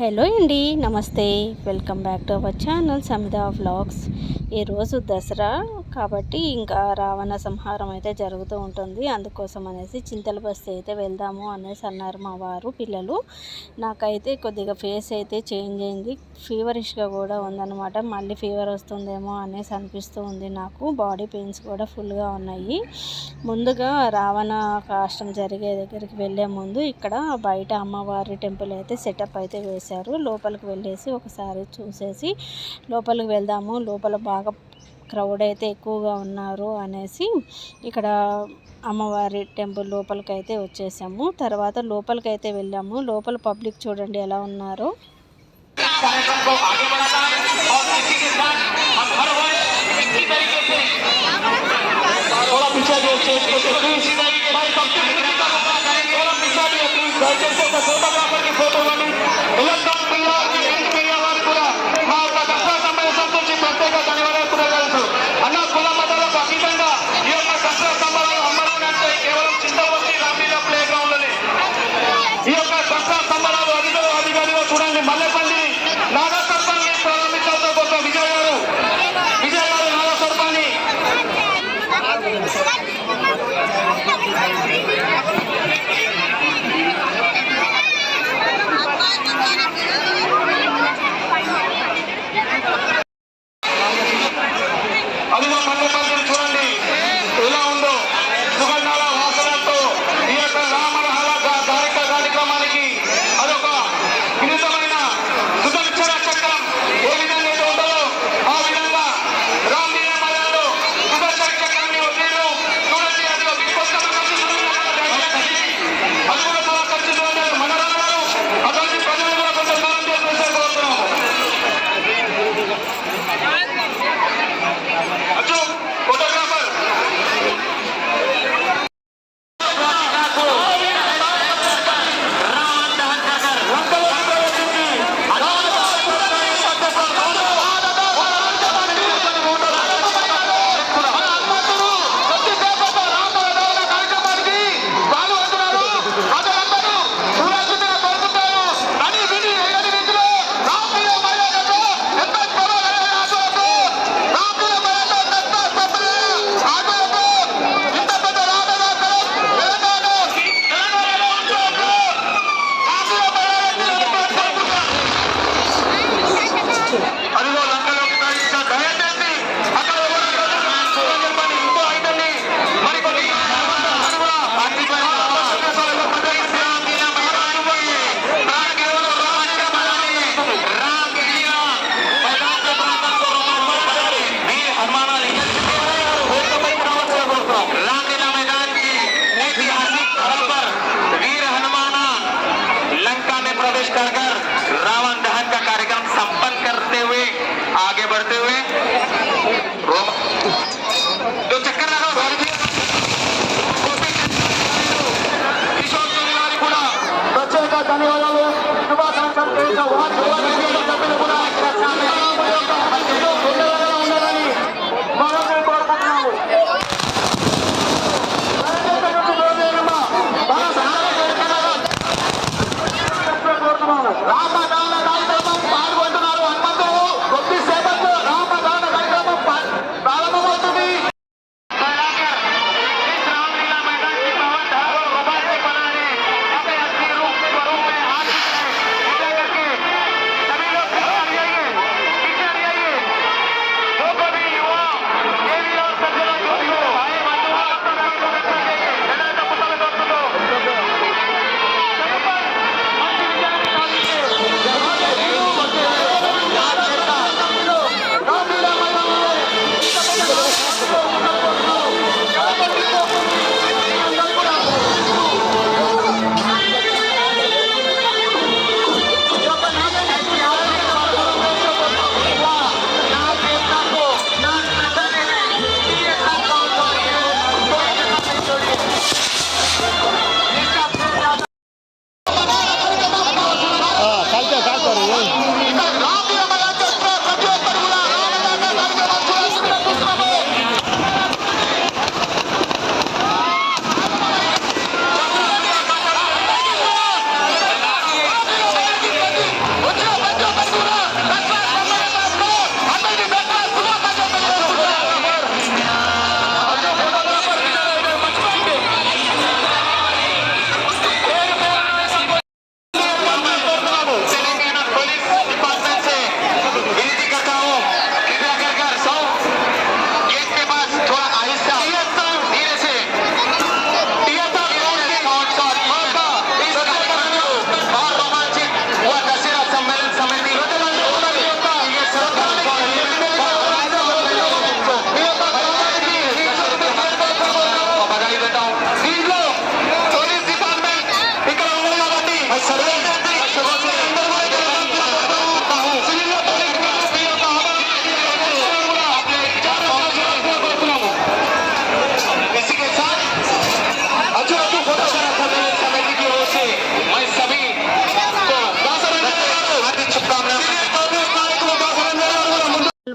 Hello అండి నమస్తే. Welcome back to our channel Samida vlogs. ఈరోజు దసరా కాబట్టి ఇంకా రావణ సంహారం అయితే జరుగుతూ ఉంటుంది. అందుకోసం అనేసి చింతల బస్తి అయితే వెళ్దాము అనేసి అన్నారు మా వారు పిల్లలు. నాకైతే కొద్దిగా ఫేస్ అయితే చేంజ్ అయింది. ఫీవరిష్గా కూడా ఉందన్నమాట. మళ్ళీ ఫీవర్ వస్తుందేమో అనేసి అనిపిస్తూ ఉంది నాకు. బాడీ పెయిన్స్ కూడా ఫుల్గా ఉన్నాయి. ముందుగా రావణ కాష్టం జరిగే దగ్గరికి వెళ్ళే ముందు ఇక్కడ బయట అమ్మవారి టెంపుల్ అయితే సెటప్ అయితే వేశారు. లోపలికి వెళ్ళేసి ఒకసారి చూసేసి లోపలికి వెళ్దాము. లోపల బా బాగా క్రౌడ్ అయితే ఎక్కువగా ఉన్నారు అనేసి ఇక్కడ అమ్మవారి టెంపుల్ లోపలికైతే వచ్చేసాము. తర్వాత లోపలికైతే వెళ్ళాము. లోపల పబ్లిక్ చూడండి ఎలా ఉన్నారు.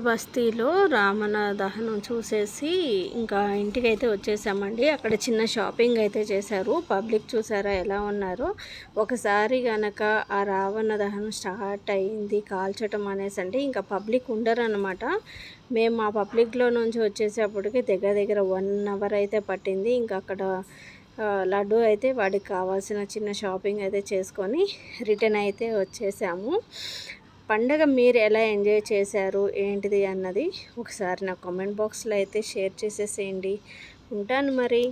బస్తీలో రావణ దహనం చూసేసి ఇంకా ఇంటికి అయితే వచ్చేసామండి. అక్కడ చిన్న షాపింగ్ అయితే చేశారు. పబ్లిక్ చూసారా ఎలా ఉన్నారో. ఒకసారి గనక ఆ రావణ దహనం స్టార్ట్ అయింది కాల్చటం అనేసి అంటే ఇంకా పబ్లిక్ ఉండరు అనమాట మేము ఆ పబ్లిక్లో నుంచి వచ్చేసేపటికి దగ్గర దగ్గర వన్ అవర్ అయితే పట్టింది. ఇంకా అక్కడ లడ్డు అయితే వాడికి కావాల్సిన చిన్న షాపింగ్ అయితే చేసుకొని రిటర్న్ అయితే వచ్చేసాము. పండగ మీరు ఎలా ఎంజాయ్ చేశారు? ఏంటిది అన్నది ఒకసారి నా కామెంట్ బాక్స్లో అయితే షేర్ చేసేసేయండి. ఉంటాను మరి.